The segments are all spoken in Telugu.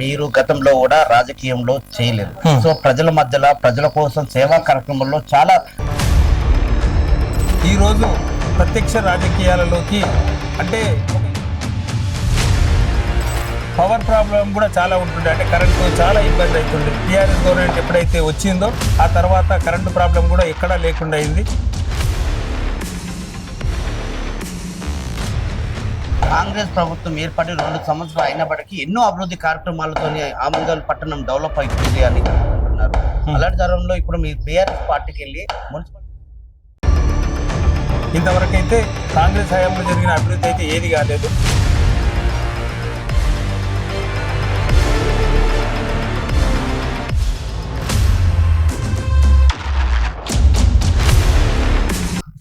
మీరు గతంలో కూడా రాజకీయంలో చేయలేదు. Hmm. సో ప్రజల మధ్యలో ప్రజల కోసం సేవా కార్యక్రమంలో చాలా ఈరోజు ప్రత్యక్ష రాజకీయాలలోకి అంటే పవర్ ప్రాబ్లం కూడా చాలా ఉంటుండే. అంటే కరెంటు చాలా ఇబ్బంది అవుతుంది టీఆర్ఎస్ గవర్నమెంట్ ఎప్పుడైతే వచ్చిందో ఆ తర్వాత కరెంటు ప్రాబ్లం కూడా ఎక్కడా లేకుండా అయింది. కాంగ్రెస్ ప్రభుత్వం ఏర్పడి రెండు సంవత్సరాలు అయినప్పటికీ ఎన్నో అభివృద్ధి కార్యక్రమాలతో ఆమంగల్ పట్టణం డెవలప్ అవుతుంది అని అంటున్నారు. అలాంటి తరంలో ఇప్పుడు మీ బీఆర్ఎస్ పార్టీకి వెళ్ళి మున్సిపల్ ఇంతవరకు అయితే కాంగ్రెస్ హయాంలో జరిగిన అభివృద్ధి అయితే ఏది కాలేదు.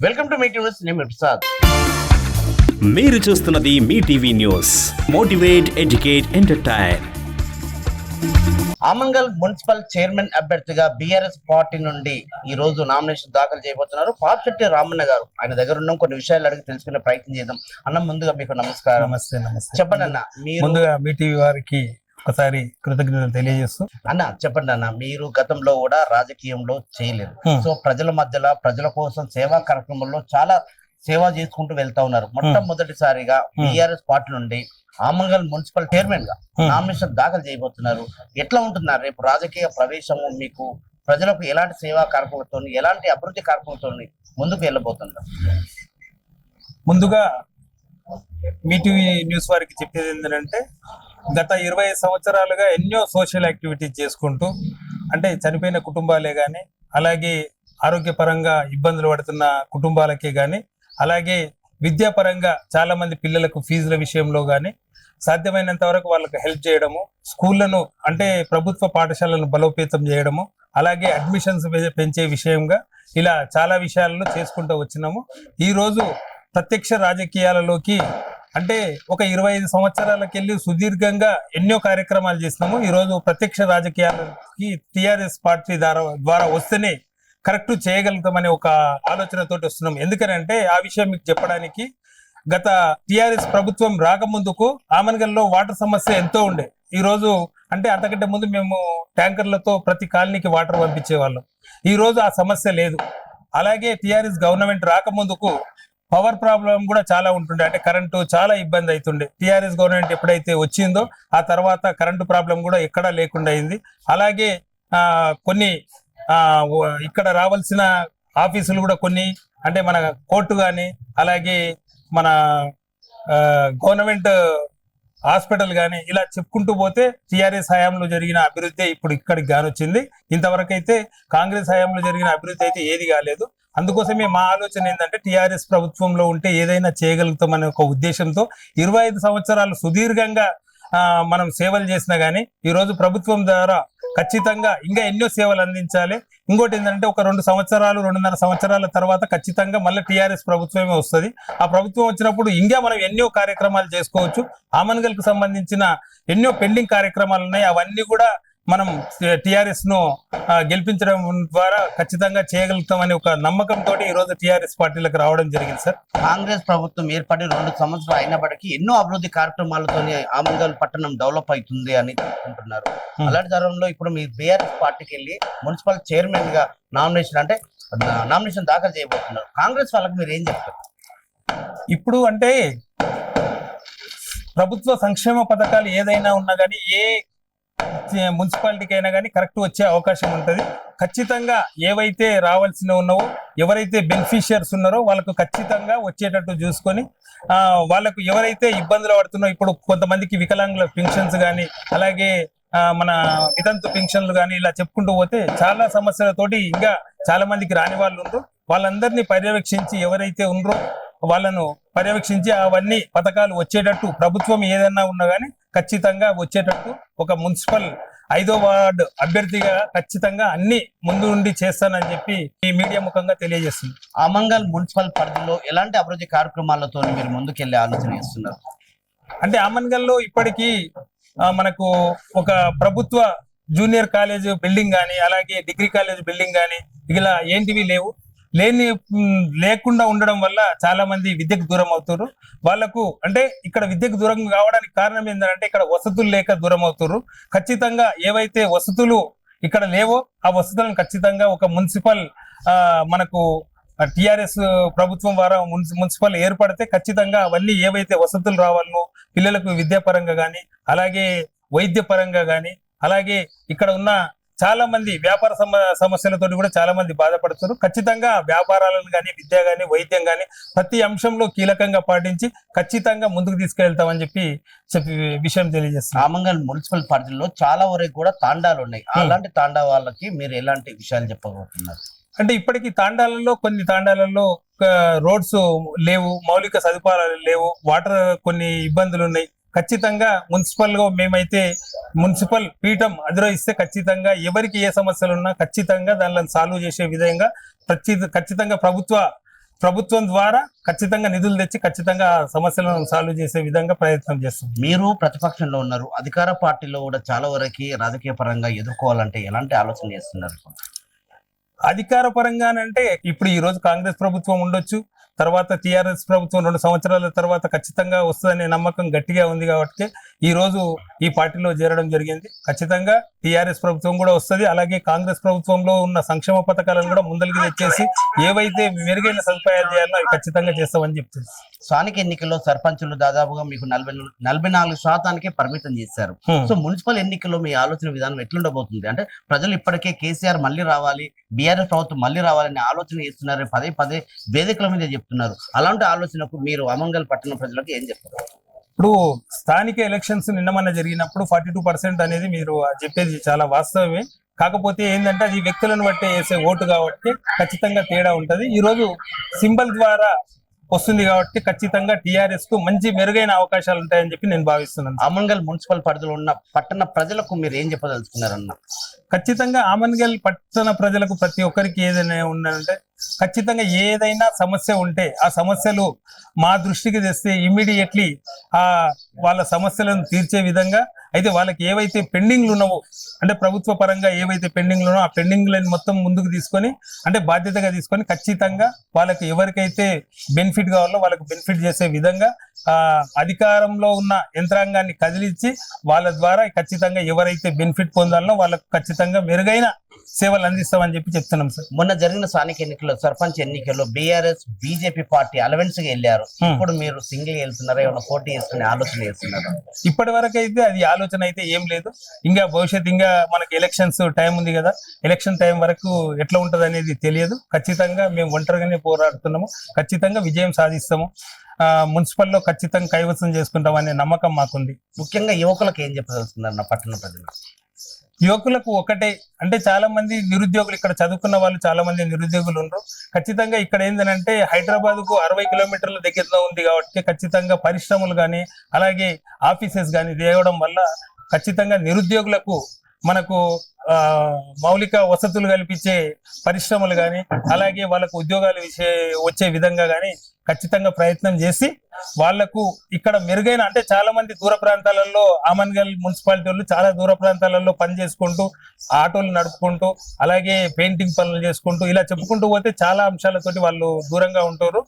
వెల్కమ్ టు మీట్ న్యూస్ నేను మీ ప్రసాద్. మీరు చూస్తున్నది మీ TV news. Motivate educate entertain. Amangal municipal chairman అభ్యర్థిగా బీఆర్ఎస్ పార్టీ నుండి ఈ రోజు నామినేషన్ దాఖలు చేయబోతున్నారు. పాపిశెట్టి రామన్న గారు ఆయన దగ్గర ఉన్న కొన్ని విషయాలు అడిగి తెలుసుకునే ప్రయత్నం చేద్దాం. అన్న ముందుగా మీకు నమస్కారం. నమస్తే నమస్తే. చెప్పండి అన్న మీరు ముందుగా మీ టీవీ వారికి ఒకసారి కృతజ్ఞతలు తెలియజేస్తూ అన్న చెప్పండి అన్న మీరు గతంలో కూడా రాజకీయంలో చేయలేదు. సో ప్రజల మధ్యలో ప్రజల కోసం సేవా కార్యక్రమంలో చాలా సేవ చేసుకుంటూ వెళ్తా ఉన్నారు. మొట్టమొదటిసారిగా. బీఆర్ఎస్ పార్టీ నుండి ఆమంగల్ మున్సిపల్ చైర్మన్గా. నామినేషన్ దాఖలు చేయబోతున్నారు. ఎట్లా ఉంటున్నారు? రేపు రాజకీయ ప్రవేశము మీకు ప్రజలకు ఎలాంటి సేవా కార్యక్రమంతో ఎలాంటి అభివృద్ధి కార్యక్రమంతో ముందుకు వెళ్ళబోతున్నారు? ముందుగా మీ టీవీ న్యూస్ వారికి చెప్పేది ఏంటంటే గత ఇరవై సంవత్సరాలుగా ఎన్నో సోషల్ యాక్టివిటీస్ చేసుకుంటూ అంటే చనిపోయిన కుటుంబాలే కానీ అలాగే ఆరోగ్యపరంగా ఇబ్బందులు పడుతున్న కుటుంబాలకే కానీ అలాగే విద్యాపరంగా చాలా మంది పిల్లలకు ఫీజుల విషయంలో కానీ సాధ్యమైనంత వరకు వాళ్ళకు హెల్ప్ చేయడము స్కూళ్ళను అంటే ప్రభుత్వ పాఠశాలను బలోపేతం చేయడము అలాగే అడ్మిషన్స్ పెంచే విషయంగా ఇలా చాలా విషయాలను చేసుకుంటూ వచ్చినాము. ఈరోజు ప్రత్యక్ష రాజకీయాలలోకి అంటే ఒక ఇరవై ఐదు సంవత్సరాలకెళ్ళి సుదీర్ఘంగా ఎన్నో కార్యక్రమాలు చేసినాము. ఈ రోజు ప్రత్యక్ష రాజకీయాలకి టిఆర్ఎస్ పార్టీ ద్వారా ద్వారా వస్తేనే కరెక్ట్ చేయగలుగుతామనే ఒక ఆలోచనతోటి వస్తున్నాం. ఎందుకనంటే ఆ విషయం మీకు చెప్పడానికి గత టిఆర్ఎస్ ప్రభుత్వం రాకముందుకు ఆమన్గల్లో వాటర్ సమస్య ఎంతో ఉండే. ఈ రోజు అంటే అంతకంటే ముందు మేము ట్యాంకర్లతో ప్రతి కాలనీకి వాటర్ పంపించే వాళ్ళం ఈ రోజు ఆ సమస్య లేదు. అలాగే టిఆర్ఎస్ గవర్నమెంట్ రాకముందుకు పవర్ ప్రాబ్లం కూడా చాలా ఉంటుండే. అంటే కరెంటు చాలా ఇబ్బంది అవుతుండే టిఆర్ఎస్ గవర్నమెంట్ ఎప్పుడైతే వచ్చిందో ఆ తర్వాత కరెంటు ప్రాబ్లం కూడా ఎక్కడా లేకుండా అయింది. అలాగే ఆ, కొన్ని ఇక్కడ రావాల్సిన ఆఫీసులు కూడా కొన్ని అంటే మన కోర్టు కానీ అలాగే మన గవర్నమెంట్ హాస్పిటల్ కానీ ఇలా చెప్పుకుంటూ పోతే టీఆర్ఎస్ హయాంలో జరిగిన అభివృద్ధి ఇప్పుడు ఇక్కడికి గానొచ్చింది. ఇంతవరకు అయితే కాంగ్రెస్ హయాంలో జరిగిన అభివృద్ధి అయితే ఏది కాలేదు. అందుకోసమే మా ఆలోచన ఏంటంటే టిఆర్ఎస్ ప్రభుత్వంలో ఉంటే ఏదైనా చేయగలుగుతామనే ఒక ఉద్దేశంతో ఇరవై ఐదు సంవత్సరాలు సుదీర్ఘంగా మనం సేవలు చేసినా కానీ ఈ రోజు ప్రభుత్వం ద్వారా ఖచ్చితంగా ఇంకా ఎన్నో సేవలు అందించాలి. ఇంకోటి ఏంటంటే ఒక రెండు సంవత్సరాలు రెండున్నర సంవత్సరాల తర్వాత ఖచ్చితంగా మళ్ళీ టిఆర్ఎస్ ప్రభుత్వమే వస్తుంది. ఆ ప్రభుత్వం వచ్చినప్పుడు ఇంకా మనం ఎన్నో కార్యక్రమాలు చేసుకోవచ్చు. ఆమన్గల్కి సంబంధించిన ఎన్నో పెండింగ్ కార్యక్రమాలు ఉన్నాయి. అవన్నీ కూడా మనం టిఆర్ఎస్ను గెలిపించడం ద్వారా ఖచ్చితంగా చేయగలుగుతామని ఒక నమ్మకంతో ఈ రోజు టిఆర్ఎస్ పార్టీలకు రావడం జరిగింది సార్. కాంగ్రెస్ ప్రభుత్వం ఏర్పడి రెండు సంవత్సరాలు అయినప్పటికీ ఎన్నో అభివృద్ధి కార్యక్రమాలతో ఆమంగల్ పట్టణం డెవలప్ అవుతుంది అని అంటున్నారు Hmm. అలాంటి తరంలో ఇప్పుడు మీ బీఆర్ఎస్ పార్టీకి వెళ్ళి మున్సిపల్ చైర్మన్గా నామినేషన్ అంటే నామినేషన్ దాఖలు చేయబోతున్నారు. కాంగ్రెస్ వాళ్ళకి మీరు ఏం చెప్తారు? ఇప్పుడు అంటే ప్రభుత్వ సంక్షేమ పథకాలు ఏదైనా ఉన్నా కానీ ఏ మున్సిపాలిటీకి అయినా కానీ కరెక్ట్ వచ్చే అవకాశం ఉంటుంది. ఖచ్చితంగా ఏవైతే రావాల్సిన ఉన్నావో ఎవరైతే బెనిఫిషియర్స్ ఉన్నారో వాళ్ళకు ఖచ్చితంగా వచ్చేటట్టు చూసుకొని వాళ్ళకు ఎవరైతే ఇబ్బందులు పడుతున్నారో ఇప్పుడు కొంతమందికి వికలాంగుల పెన్షన్స్ కానీ అలాగే మన వితంతు పెన్షన్లు కానీ ఇలా చెప్పుకుంటూ పోతే చాలా సమస్యలతోటి ఇంకా చాలా మందికి రాని వాళ్ళు ఉండరు వాళ్ళందరినీ పర్యవేక్షించి ఎవరైతే ఉన్నారో వాళ్ళను పర్యవేక్షించి అవన్నీ పథకాలు వచ్చేటట్టు ప్రభుత్వం ఏదైనా ఉన్నా కానీ ఖచ్చితంగా వచ్చేటట్టు ఒక మున్సిపల్ ఐదో వార్డు అభ్యర్థిగా ఖచ్చితంగా అన్ని ముందు నుండి చేస్తానని చెప్పి ఈ మీడియా ముఖంగా తెలియజేస్తుంది. ఆమంగల్ మున్సిపల్ పరిధిలో ఎలాంటి అభివృద్ధి కార్యక్రమాలతో మీరు ముందుకెళ్ళే ఆలోచన చేస్తున్నారు? అంటే ఆమన్గల్లో ఇప్పటికీ మనకు ఒక ప్రభుత్వ జూనియర్ కాలేజ్ బిల్డింగ్ కానీ అలాగే డిగ్రీ కాలేజ్ బిల్డింగ్ కానీ ఇలా ఏంటివి లేవు. లేని లేకుండా ఉండడం వల్ల చాలా మంది విద్యకు దూరం అవుతారు వాళ్ళకు అంటే ఇక్కడ విద్యకు దూరం కావడానికి కారణం ఏంటంటే ఇక్కడ వసతులు లేక దూరం అవుతారు ఖచ్చితంగా ఏవైతే వసతులు ఇక్కడ లేవో ఆ వసతులను ఖచ్చితంగా ఒక మున్సిపల్ మనకు టిఆర్ఎస్ ప్రభుత్వం ద్వారా మున్సిపల్ ఏర్పడితే ఖచ్చితంగా అవన్నీ ఏవైతే వసతులు రావాలనో పిల్లలకు విద్యాపరంగా కానీ అలాగే వైద్య పరంగా కానీ అలాగే ఇక్కడ ఉన్న చాలా మంది వ్యాపార సమ సమస్యలతో కూడా చాలా మంది బాధపడుతున్నారు. ఖచ్చితంగా వ్యాపారాలను కానీ విద్య కానీ వైద్యం కానీ ప్రతి అంశంలో కీలకంగా పాటించి ఖచ్చితంగా ముందుకు తీసుకెళ్తామని చెప్పి చెప్పి విషయం తెలియజేస్తున్నాం. రామంగల్ మున్సిపల్ పరిధిలో చాలా వరకు కూడా తాండాలు ఉన్నాయి. అలాంటి తాండా వాళ్ళకి మీరు ఎలాంటి విషయాలు చెప్పబోతున్నారు? అంటే ఇప్పటికీ తాండాలలో కొన్ని తాండాలలో రోడ్స్ లేవు మౌలిక సదుపాయాలు లేవు వాటర్ కొన్ని ఇబ్బందులు ఉన్నాయి. ఖచ్చితంగా మున్సిపల్గా మేమైతే మున్సిపల్ పీఠం అధిరోహిస్తే ఖచ్చితంగా ఎవరికి ఏ సమస్యలు ఉన్నా ఖచ్చితంగా దానిని సాల్వ్ చేసే విధంగా ఖచ్చితంగా ప్రభుత్వ ప్రభుత్వం ద్వారా ఖచ్చితంగా నిధులు తెచ్చి ఖచ్చితంగా సమస్యలను సాల్వ్ చేసే విధంగా ప్రయత్నం చేస్తాం మీరు ప్రతిపక్షంలో ఉన్నారు. అధికార పార్టీలో కూడా చాలా వరకు రాజకీయ పరంగా ఎదుర్కోవాలంటే ఎలాంటి ఆలోచన చేస్తున్నారు? అధికార పరంగానంటే ఇప్పుడు ఈ రోజు కాంగ్రెస్ ప్రభుత్వం ఉండొచ్చు తర్వాత టిఆర్ఎస్ ప్రభుత్వం రెండు సంవత్సరాల తర్వాత ఖచ్చితంగా వస్తుందనే నమ్మకం గట్టిగా ఉంది కాబట్టి ఈ రోజు ఈ పార్టీలో చేరడం జరిగింది. ఖచ్చితంగా టిఆర్ఎస్ ప్రభుత్వం కూడా వస్తది అలాగే కాంగ్రెస్ ప్రభుత్వంలో ఉన్న సంక్షేమ పథకాలను కూడా ముందరికి తెచ్చేసి ఏవైతే మెరుగైన సదుపాయాలు చేయాలో అవి ఖచ్చితంగా చేస్తామని చెప్తుంది. స్థానిక ఎన్నికల్లో సర్పంచులు దాదాపుగా మీకు నలభై నాలుగు- నలభై నాలుగు శాతానికి పరిమితం చేశారు. సో మున్సిపల్ ఎన్నికల్లో మీ ఆలోచన విధానం ఎట్లుండబోతుంది? అంటే ప్రజలు ఇప్పటికే కేసీఆర్ మళ్ళీ రావాలి టీఆర్ఎస్ ప్రభుత్వం మళ్ళీ రావాలని ఆలోచన చేస్తున్నారు. పదే పదే వేదికల మీద చెప్తున్నారు. అలాంటి ఆలోచనకు మీరు అమంగల్ పట్టణ ప్రజలకు ఏం చెప్తారు? ఇప్పుడు స్థానిక ఎలక్షన్స్ నిన్నమన్న జరిగినప్పుడు ఫార్టీ టూ పర్సెంట్ అనేది మీరు చెప్పేది చాలా వాస్తవమే. కాకపోతే ఏంటంటే అది వ్యక్తులను బట్టి వేసే ఓటు కాబట్టి ఖచ్చితంగా తేడా ఉంటది. ఈ రోజు సింబల్ ద్వారా వస్తుంది కాబట్టి ఖచ్చితంగా టిఆర్ఎస్కు మంచి మెరుగైన అవకాశాలు ఉంటాయని చెప్పి నేను భావిస్తున్నాను. అమంగల్ మున్సిపల్ పరిధిలో ఉన్న పట్టణ ప్రజలకు మీరు ఏం చెప్పదలుచుకున్నారన్న? ఖచ్చితంగా ఆమన్గల్ పట్టణ ప్రజలకు ప్రతి ఒక్కరికి ఏదైనా ఉందంటే ఖచ్చితంగా ఏదైనా సమస్య ఉంటే ఆ సమస్యలు మా దృష్టికి తెస్తే ఇమ్మీడియట్లీ ఆ వాళ్ళ సమస్యలను తీర్చే విధంగా అయితే వాళ్ళకి ఏవైతే పెండింగ్లు ఉన్నావో అంటే ప్రభుత్వ పరంగా ఏవైతే పెండింగ్లు ఉన్నావో ఆ పెండింగ్లను మొత్తం ముందుకు తీసుకొని అంటే బాధ్యతగా తీసుకొని ఖచ్చితంగా వాళ్ళకి ఎవరికైతే బెనిఫిట్ కావాలో వాళ్ళకి బెనిఫిట్ చేసే విధంగా ఆ అధికారంలో ఉన్న యంత్రాంగాన్ని కదిలించి వాళ్ళ ద్వారా ఖచ్చితంగా ఎవరైతే బెనిఫిట్ పొందాలో వాళ్ళకు ఖచ్చితంగా మెరుగైన సేవలు అందిస్తామని చెప్పి చెప్తున్నాం సార్. మొన్న జరిగిన స్థానిక ఎన్నికల్లో సర్పంచ్ ఎన్నికల్లో బీఆర్ఎస్ బీజేపీ పార్టీ అలవెన్స్గా వెళ్ళారు. Hmm. ఇప్పుడు మీరు సింగిల్ వెళ్తున్నారా? ఏమైనా పోటీ చేసుకునే ఆలోచన చేస్తున్నారా? ఇప్పటి వరకు అయితే అది ఆలోచన అయితే ఏం లేదు. ఇంకా భవిష్యత్ ఇంకా మనకి ఎలక్షన్స్ టైం ఉంది కదా. ఎలక్షన్ టైం వరకు ఎట్లా ఉంటది అనేది తెలియదు. ఖచ్చితంగా మేము ఒంటరిగానే పోరాడుతున్నాము. ఖచ్చితంగా విజయం సాధిస్తాము. ఆ, మున్సిపల్లో ఖచ్చితంగా కైవసం చేసుకుంటామనే నమ్మకం మాకుంది. ముఖ్యంగా యువకులకు ఏం చెప్పదలుచుకున్నారు నా పట్టణ ప్రజలు? యువకులకు ఒకటే. అంటే చాలా మంది నిరుద్యోగులు ఇక్కడ చదువుకున్న వాళ్ళు చాలా మంది నిరుద్యోగులు ఉన్నారు ఖచ్చితంగా ఇక్కడ ఏంటంటే హైదరాబాద్కు అరవై కిలోమీటర్ల దగ్గరలో ఉంది కాబట్టి ఖచ్చితంగా పరిశ్రమలు కానీ అలాగే ఆఫీసెస్ కానీ తేవడం వల్ల ఖచ్చితంగా నిరుద్యోగులకు మనకు ఆ, మౌలిక వసతులు కల్పించే పరిశ్రమలు కానీ అలాగే వాళ్ళకు ఉద్యోగాలు విషయ వచ్చే విధంగా కానీ ఖచ్చితంగా ప్రయత్నం చేసి వాళ్ళకు ఇక్కడ మెరుగైన అంటే చాలా మంది దూర ప్రాంతాలలో ఆమన్గల్ మున్సిపాలిటీ వాళ్ళు చాలా దూర ప్రాంతాలలో పని చేసుకుంటూ ఆటోలు నడుపుకుంటూ అలాగే పెయింటింగ్ పనులు చేసుకుంటూ ఇలా చెప్పుకుంటూ పోతే చాలా అంశాలతోటి వాళ్ళు దూరంగా ఉంటారు.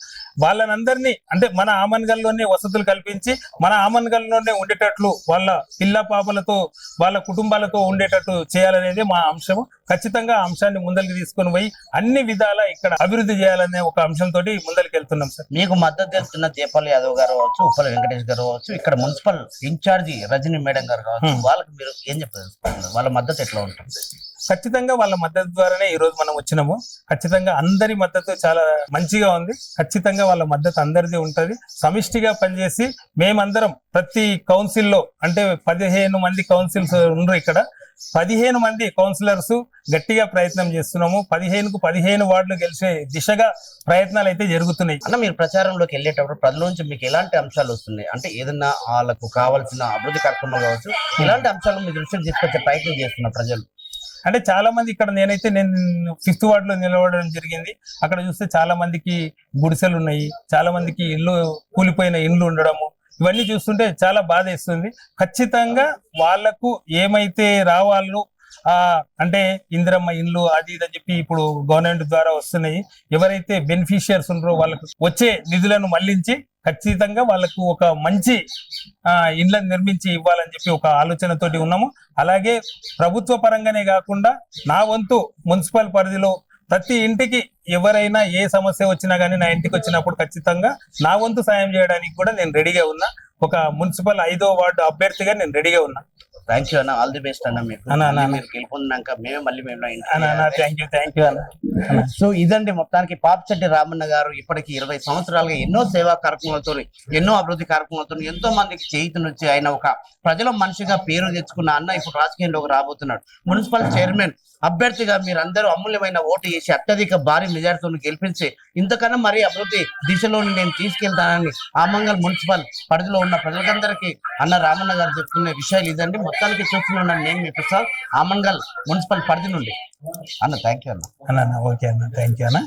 వాళ్ళనందరినీ అంటే మన ఆమన్గల్లోనే వసతులు కల్పించి మన ఆమన్గల్లోనే ఉండేటట్లు వాళ్ళ పిల్ల పాపలతో వాళ్ళ కుటుంబాలతో ఉండేటట్టు చేయాలనేది మా అంశం. ఖచ్చితంగా అంశాన్ని ముందరికి తీసుకొని పోయి అన్ని విధాలా ఇక్కడ అభివృద్ధి చేయాలనే ఒక అంశంతో ముందరికి వెళ్తున్నాం సార్. మీకు మద్దతు తెలుస్తున్న జయపాల్ యాదవ్ గారు కావచ్చు ఉప్పల వెంకటేష్ గారు కావచ్చు ఇక్కడ మున్సిపల్ ఇన్ఛార్జి రజనీ మేడం గారు కావచ్చు Hmm. వాళ్ళకి మీరు ఏం చెప్పదలుచుకున్నారు వాళ్ళ మద్దతు ఎట్లా ఉంటుంది? ఖచ్చితంగా వాళ్ళ మద్దతు ద్వారానే ఈ రోజు మనం వచ్చినాము. ఖచ్చితంగా అందరి మద్దతు చాలా మంచిగా ఉంది. ఖచ్చితంగా వాళ్ళ మద్దతు అందరిది ఉంటది. సమిష్టిగా పనిచేసి మేమందరం ప్రతి కౌన్సిల్లో అంటే పదిహేను మంది కౌన్సిల్స్ ఉండరు ఇక్కడ. పదిహేను మంది కౌన్సిలర్స్ గట్టిగా ప్రయత్నం చేస్తున్నాము. పదిహేనుకు పదిహేను వార్డులు గెలిచే దిశగా ప్రయత్నాలు అయితే జరుగుతున్నాయి. అన్న మీరు ప్రచారంలోకి వెళ్ళేటప్పుడు ప్రజల నుంచి మీకు ఎలాంటి అంశాలు వస్తున్నాయి? అంటే ఏదన్నా వాళ్ళకు కావాల్సిన అభివృద్ధి కార్యక్రమాలు కావచ్చు ఇలాంటి అంశాలు మీ దృష్టికి తీసుకొచ్చే ప్రయత్నం చేస్తున్న ప్రజలు. అంటే చాలా మంది ఇక్కడ నేనైతే నేను ఫిఫ్త్ వార్డ్లో నిలబడడం జరిగింది. అక్కడ చూస్తే చాలా మందికి గుడిసెలు ఉన్నాయి. చాలా మందికి ఇల్లు కూలిపోయిన ఇండ్లు ఉండడము. ఇవన్నీ చూస్తుంటే చాలా బాధ ఇస్తుంది ఖచ్చితంగా వాళ్ళకు ఏమైతే రావాలో ఆ అంటే ఇందిరమ్మ ఇండ్లు అది ఇది అని చెప్పి ఇప్పుడు గవర్నమెంట్ ద్వారా వస్తున్నాయి. ఎవరైతే బెనిఫిషియర్స్ ఉన్నారో వాళ్ళకు వచ్చే నిధులను మళ్ళించి ఖచ్చితంగా వాళ్ళకు ఒక మంచి ఇండ్లను నిర్మించి ఇవ్వాలని చెప్పి ఒక ఆలోచనతోటి ఉన్నాము. అలాగే ప్రభుత్వ పరంగానే కాకుండా నా వంతు మున్సిపల్ పరిధిలో ప్రతి ఇంటికి ఎవరైనా ఏ సమస్య వచ్చినా కానీ నా ఇంటికి వచ్చినప్పుడు ఖచ్చితంగా నా వంతు సాయం చేయడానికి కూడా నేను రెడీగా ఉన్నా. ఒక మున్సిపల్ ఐదో వార్డు అభ్యర్థిగా నేను రెడీగా ఉన్నా. థ్యాంక్ యూ అన్న. ఆల్ ది బెస్ట్ అన్న మీకు. మీరు గెలుపొందినాక మేమే మళ్ళీ మేము థ్యాంక్ యూ థ్యాంక్ యూ అన్న. సో ఇదండి మొత్తానికి పాపిచెట్టి రామన్న గారు ఇప్పటికి ఇరవై సంవత్సరాలుగా ఎన్నో సేవా కార్యక్రమాలతో ఎన్నో అభివృద్ధి కార్యక్రమాలతో ఎంతో మందికి చేయితనుంచి ఆయన ఒక ప్రజల మనిషిగా పేరు తెచ్చుకున్న అన్న ఇప్పుడు రాజకీయంలోకి రాబోతున్నాడు. మున్సిపల్ చైర్మన్ అభ్యర్థిగా మీరందరూ అమూల్యమైన ఓటు వేసి అత్యధిక భారీ మెజార్టీతో గెలిపించి ఇంతకన్నా మరీ అభివృద్ధి దిశలోని నేను తీసుకెళ్తానని ఆమంగల్ మున్సిపల్ పరిధిలో ఉన్న ప్రజలందరికీ అన్న రామన్న గారు చెప్తున్న విషయాలు ఇదండి. మొత్తానికి చూస్తున్నాను నేను మీకు సార్ ఆమంగల్ మున్సిపల్ పరిధి నుండి అన్న థ్యాంక్ యూ అన్న. అన్న ఓకే అన్న థ్యాంక్ యూ అన్న.